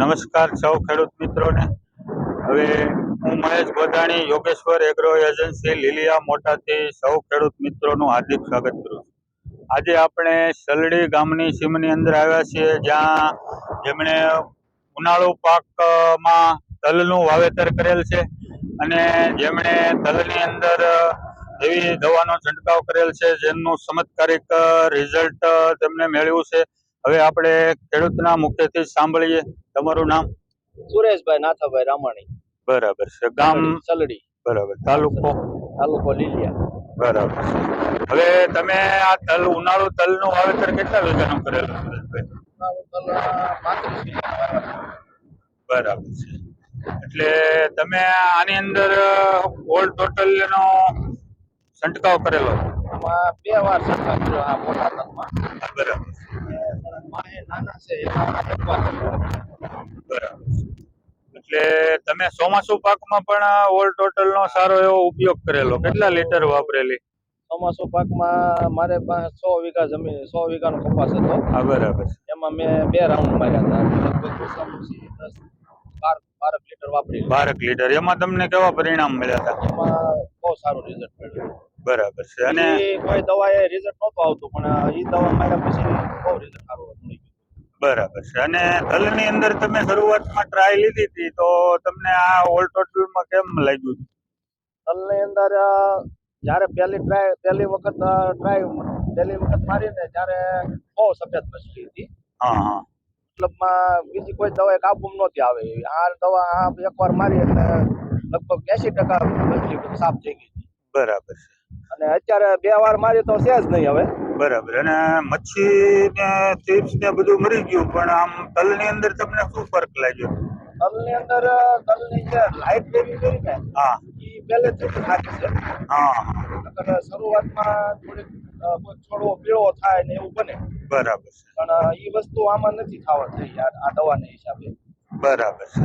નમસ્કાર સૌ ખેડૂત મિત્રોને. હવે હું મહેશ ગોધાણી, યોગેશ્વર એગ્રો એજન્સી, લીલિયા મોટાથી સૌ ખેડૂત મિત્રોનું હાર્દિક સ્વાગત કરું આજે આપણે સલડી ગામની સીમની અંદર આવ્યા છીએ, જ્યાં જેમણે ઉનાળુ પાકમાં તલનું વાવેતર કરેલ છે અને જેમણે તલની અંદર એવી દવાનો છંટકાવ કરેલ છે જેમનું ચમત્કારિક રિઝલ્ટ તેમને મેળવ્યું છે. હવે આપણે ખેડૂતના મુખ્યથી સાંભળીએ. તમારું નામ? સુરેશભાઈ નાથાભાઈ રામાણી. બરાબર છે. ગામ? સલડી બરાબર. તાલુકો? તાલુકો લીલિયા. બરાબર હવે તમે આ તલ ઉનાળુ તલનું વાવેતર કેટલા વીઘાનું કરેલું સુરેશભાઈ બરાબર છે. એટલે તમે આની અંદર ઓલ ટોટલ નો છંટકાવ કરેલો? આમાં બે વાર છંટકાવ કર્યો આ મોટા તલમાં. બરાબર. નાના છે એટલે તમે ચોમાસુ પાકમાં પણ ઓલ ટોટલ નો સારો એવો ઉપયોગ કરેલો? કેટલા લીટર વાપરેલી? ચોમાસુ પાકમાં મારે સો વીઘા જમીન સો વીઘાનો કપાસ હતો. હા બરાબર. એમાં મેં બે રાઉન્ડ માર્યા હતા લગભગ ઓછામાં ઓછી દસ બાર બારક લીટર વાપરી બારક લીટર. એમાં તમને કેવા પરિણામ મળ્યા હતા? બહુ સારું રિઝલ્ટ મળ્યું. બરાબર છે. અને કોઈ દવા એ રિઝલ્ટ નહોતું આવતું પણ એ દવા માર્યા પછી બહુ રિઝલ્ટ સારું મળી બરાબર છે. અને તલની અંદર તમે શરૂઆતમાં ટ્રાય લીધી હતી તો તમને આ ઓલ ટોટલમાં કેમ લાગ્યું તલની અંદર જ્યારે પહેલી ટ્રાય પહેલી વખત ટ્રાય પહેલી વખત મારીને ત્યારે બહુ સફેદ મછલી હતી. હા હા. મતલબમાં બીજી કોઈ દવા કાબુમ નહોતી આવે. આ દવા આ એકવાર મારી એટલે લગભગ એસી ટકા મછલી બધી સાફ થઈ ગઈ. બરાબર છે. અને અત્યારે બે વાર મારી તો છે જ નહીં હવે. બરાબર. અને મચ્છી ને ચિપ્સ ને બધું મરી ગયું પણ આમ તલની અંદર તમને શું ફરક લાગ્યો? તલની અંદર તલ તલની જે લાઈટ બેબી કરી ને હા. એ પહેલેથી જ થાકી છે. હા. શરૂઆતમાં થોડીક છોડવો પીળો થાય ને એવું બને. બરાબર છે. પણ એ વસ્તુ આમાં નથી થવા થઈ આ દવાના હિસાબે. બરાબર છે.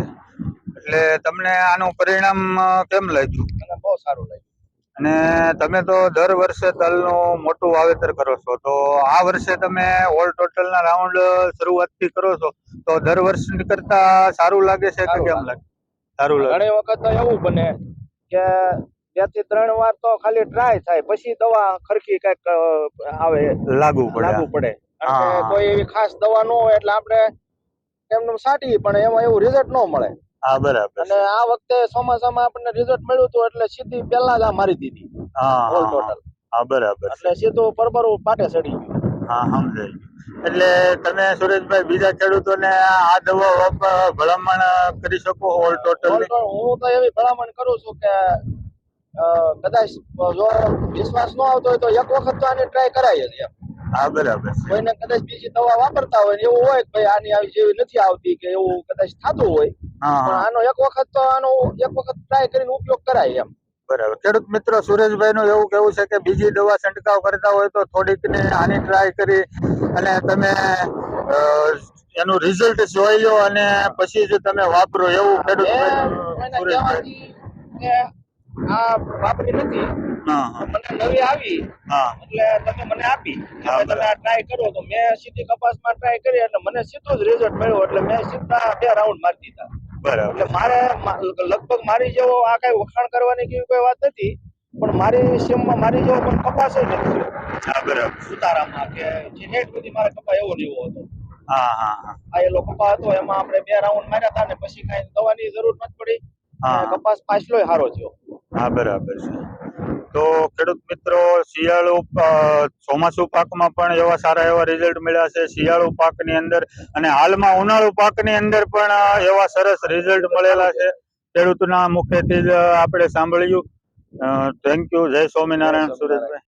એટલે તમને આનું પરિણામ કેમ લાગ્યું? મને બહુ સારું લાગ્યું. અને તમે તો દર વર્ષે તલનું મોટું વાવેતર કરો છો. તો આ વર્ષે તમે ઓલ ટોટલના રાઉન્ડ શરૂઆતથી કરો છો. તો દર વર્ષ કરતા સારું લાગે છે કે કેમ લાગે. સારું લાગે. ઘણી વખત એવું બને કે બેથી ત્રણ વાર તો ખાલી ટ્રાય થાય પછી દવા ખરખી કંઈક આવે. લાગુ પડે. લાગુ પડે. કોઈ એવી ખાસ દવા ન હોય એટલે આપણે એમનું સાટી પણ એમાં એવું રિઝલ્ટ ન મળે. હા બરાબર. અને આ વખતે ચોમાસામાં આપણને રિઝલ્ટ મળ્યું હતું એટલે સીધી પહેલા જ આ મારી દીધી. હા ઓલ ટોટલ હા. બરાબર. એટલે સીધું પરબરું પાટે ચડી ગયું. હા સમજાય એટલે તમે સુરેશભાઈ બીજા ખેડૂતોને આ દવા ભલામણ કરી શકો? ઓલ ટોટલ હું તો એવી ભલામણ કરું છું કે કદાચ જો વિશ્વાસ ન આવતો હોય તો એક વખત તો આની ટ્રાય કરાય જ એમ. હા બરાબર. કોઈને કદાચ બીજી દવા વાપરતા હોય ને એવું હોય ભાઈ આની આવી જેવી નથી આવતી કે એવું કદાચ થતું હોય પણ આનો એક વખત તો આનો એક વખત ટ્રાય કરીને ઉપયોગ કરાય એમ. બરાબર. ખેડૂત મિત્રો સુરેશભાઈ નું એવું કેવું છે કે બીજી દવા છંટકાવ કરતા હોય તો થોડીક ને આની ટ્રાય કરી અને તમે એનું રિઝલ્ટ જોઈ લો અને પછી જ તમે વાપરો એવું ખેડૂત આ વાપરી નથી. મને નવી આવી. એટલે તમે મને આપી. તમે આ ટ્રાય કરો તો મેં સીધી કપાસમાં ટ્રાય કરી એટલે મને સીધું જ રિઝલ્ટ મળ્યું. એટલે મેં સીધા બે રાઉન્ડ મારી દીધા. બરાબર. એટલે મારે લગભગ મારી જેવો આ કઈ વખાણ કરવાની કેવી કોઈ વાત નથી. પણ મારી સીમમાં મારી જેવો પણ કપાસ જ નથી. હા બરાબર. સુતારામાં કે જે નેટ સુધી મારે કપા એવો લેવો હતો. હા હા આ એલો કપા હતો એમાં આપણે બે રાઉન્ડ માર્યા હતા ને પછી કાંઈ દવાની જરૂર નથી પડી. કપાસ પાછલો સારો થયો. હા બરાબર છે. તો ખેડૂત મિત્રો શિયાળુ ચોમાસુ પાકમાં પણ એવા સારા એવા રિઝલ્ટ મળ્યા છે. શિયાળુ પાકની અંદર અને હાલમાં ઉનાળુ પાકની અંદર પણ એવા સરસ રિઝલ્ટ મળેલા છે. ખેડૂતના મુખેથી જ આપણે સાંભળ્યું. થેન્ક યુ જય સ્વામિનારાયણ. સુરેશભાઈ.